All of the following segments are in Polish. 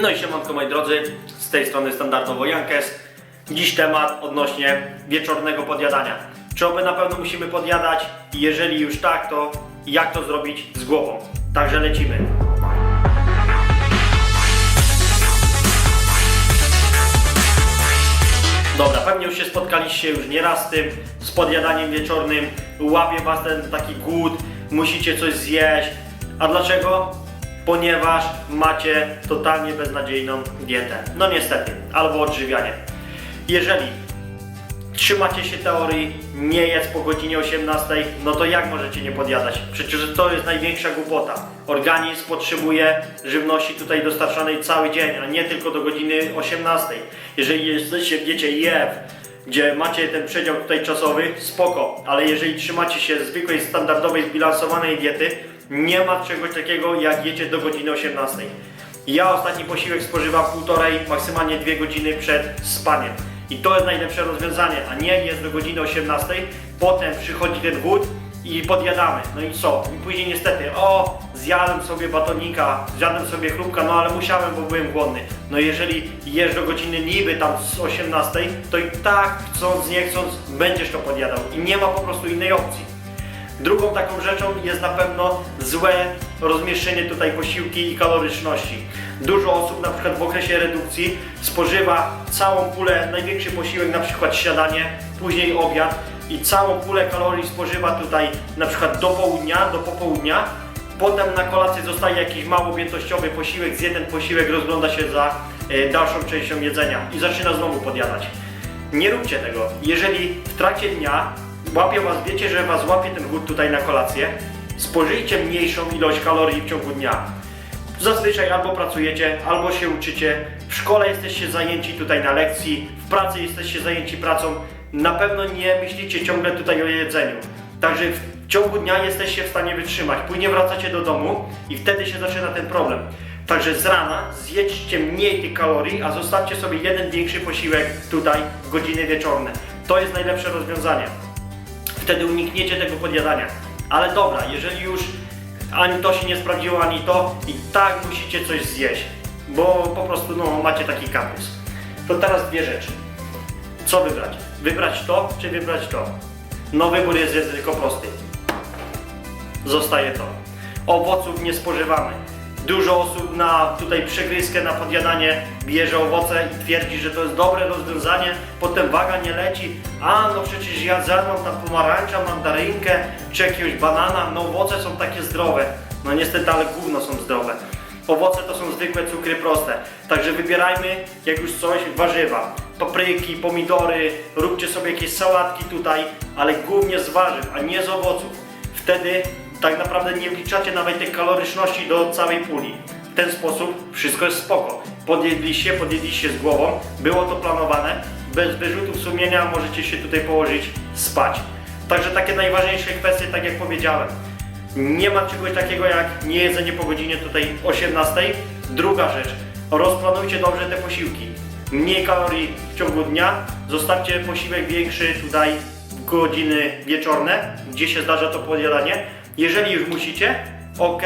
No i siemanko moi drodzy, z tej strony standardowo Jankes. Dziś temat odnośnie wieczornego podjadania. Czy oby na pewno musimy podjadać? Jeżeli już tak, to jak to zrobić z głową? Także lecimy. Dobra, pewnie już się spotkaliście już nieraz z tym, z podjadaniem wieczornym, łapie was ten taki głód, musicie coś zjeść. A dlaczego? Ponieważ macie totalnie beznadziejną dietę. No niestety, albo odżywianie. Jeżeli trzymacie się teorii, nie jest po godzinie 18, no to jak możecie nie podjadać? Przecież to jest największa głupota. Organizm potrzebuje żywności tutaj dostarczanej cały dzień, a nie tylko do godziny 18. Jeżeli jesteście w diecie IF, gdzie macie ten przedział tutaj czasowy, spoko, ale jeżeli trzymacie się zwykłej, standardowej, zbilansowanej diety, nie ma czegoś takiego jak jecie do godziny 18. Ja ostatni posiłek spożywam półtorej, maksymalnie dwie godziny przed spaniem. I to jest najlepsze rozwiązanie, a nie jest do godziny 18, potem przychodzi ten głód i podjadamy. No i co? I później niestety, o, zjadłem sobie batonika, zjadłem sobie chlubka, no ale musiałem, bo byłem głodny. No jeżeli jesz do godziny niby tam z 18, to i tak chcąc, nie chcąc, będziesz to podjadał. I nie ma po prostu innej opcji. Drugą taką rzeczą jest na pewno złe rozmieszczenie tutaj posiłki i kaloryczności. Dużo osób na przykład w okresie redukcji spożywa całą pulę, największy posiłek na przykład śniadanie, później obiad i całą pulę kalorii spożywa tutaj na przykład do południa, do popołudnia. Potem na kolację zostaje jakiś mało objętościowy posiłek, z jeden posiłek rozgląda się za e, dalszą częścią jedzenia i zaczyna znowu podjadać. Nie róbcie tego. Jeżeli w trakcie dnia łapie was, wiecie, że was łapie ten głód tutaj na kolację, spożyjcie mniejszą ilość kalorii w ciągu dnia. Zazwyczaj albo pracujecie, albo się uczycie, w szkole jesteście zajęci tutaj na lekcji, w pracy jesteście zajęci pracą, na pewno nie myślicie ciągle tutaj o jedzeniu. Także w ciągu dnia jesteście w stanie wytrzymać. Później wracacie do domu i wtedy się zaczyna ten problem. Także z rana zjedźcie mniej tych kalorii, a zostawcie sobie jeden większy posiłek tutaj w godziny wieczorne. To jest najlepsze rozwiązanie. Wtedy unikniecie tego podjadania. Ale dobra, jeżeli już ani to się nie sprawdziło, ani to, i tak musicie coś zjeść, bo po prostu no, macie taki kaprys. To teraz dwie rzeczy. Co wybrać? Wybrać to, czy wybrać to? No wybór jest tylko prosty. Zostaje to. Owoców nie spożywamy. Dużo osób na tutaj przegryzkę, na podjadanie bierze owoce i twierdzi, że to jest dobre rozwiązanie, potem waga nie leci. A no przecież ja zjadłam tam pomarańcza, mandarynkę czy jakiegoś banana, no owoce są takie zdrowe. No niestety, ale gówno są zdrowe. Owoce to są zwykłe cukry proste. Także wybierajmy jak już coś warzywa. Papryki, pomidory, róbcie sobie jakieś sałatki tutaj, ale głównie z warzyw, a nie z owoców. Wtedy tak naprawdę nie wliczacie nawet tej kaloryczności do całej puli. W ten sposób wszystko jest spoko. Podjedliście, podjedliście z głową, było to planowane, bez wyrzutów sumienia możecie się tutaj położyć spać. Także takie najważniejsze kwestie, tak jak powiedziałem. Nie ma czegoś takiego jak niejedzenie po godzinie tutaj 18. Druga rzecz, rozplanujcie dobrze te posiłki. Mniej kalorii w ciągu dnia, zostawcie posiłek większy tutaj w godziny wieczorne, gdzie się zdarza to podjadanie. Jeżeli już musicie, ok,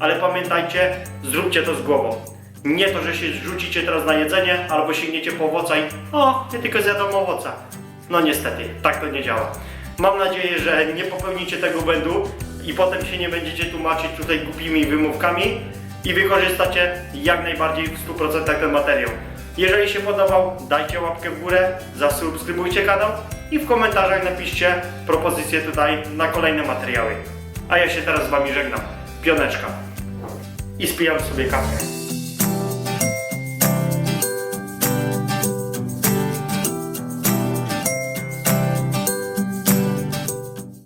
ale pamiętajcie, zróbcie to z głową. Nie to, że się rzucicie teraz na jedzenie, albo sięgniecie po owoca i o, ja tylko zjadam owoca. No niestety, tak to nie działa. Mam nadzieję, że nie popełnicie tego błędu i potem się nie będziecie tłumaczyć tutaj głupimi wymówkami i wykorzystacie jak najbardziej w 100% ten materiał. Jeżeli się podobał, dajcie łapkę w górę, zasubskrybujcie kanał i w komentarzach napiszcie propozycje tutaj na kolejne materiały. A ja się teraz z Wami żegnam. Pioneczka. I spijam sobie kawę.